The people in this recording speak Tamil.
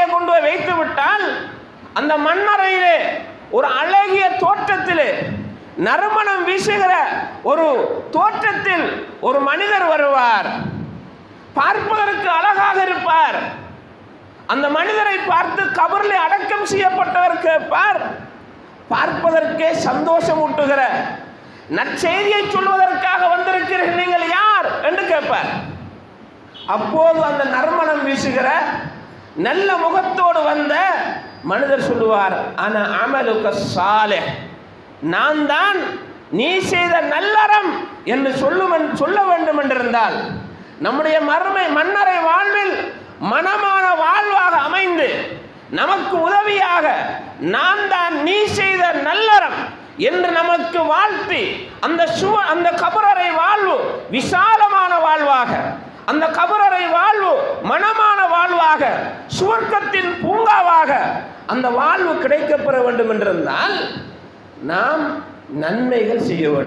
மண்ணறையிலே கொண்டு போய் வைத்து விட்டால் அந்த மண்ணறையிலே ஒரு அழகிய தோற்றத்திலே நறுமணம் வீசுகிற ஒரு தோற்றத்தில் ஒரு மனிதர் வருவார். பார்ப்பதற்கு அழகாக இருப்பார். அந்த மனிதரை பார்த்து கபரில் அடக்கம் செய்யப்பட்டவர் கேட்பார். பார்ப்பதற்கே சந்தோஷம் ஊட்டுகிற நற்செய்தியை சொல்வதற்காக வந்திருக்கிறீர்கள். நீங்கள் யார்? என்று கேட்பார். அப்போது அந்த நறுமணம் வீசுகிற நல்ல முகத்தோடு வந்த மனிதர் சொல்லுவார் ஆனா அமலுக்க சாலே நான் தான் நீ செய்த நல்லறம் என்று சொல்லும் சொல்ல வேண்டும் என்றிருந்தால் நம்முடைய மறுமை மன்னரை வாழ்வில் மனமான வாழ்வாக அமைந்து நமக்கு உதவியாக நான் தான் நீ செய்த நல்லறம் என்று நமக்கு வாழ்த்தி அந்த சுவ அந்த கபரறை வாழ்வு விசாலமான வாழ்வாக அந்த கபரறை வாழ்வாக சுவர்க்கத்தின் பூங்காவாக அந்த வாழ்வு கிடைக்கப்பெற வேண்டும் என்றிருந்தால் நாம் நன்மைகள் செய்ய வேண்டும்.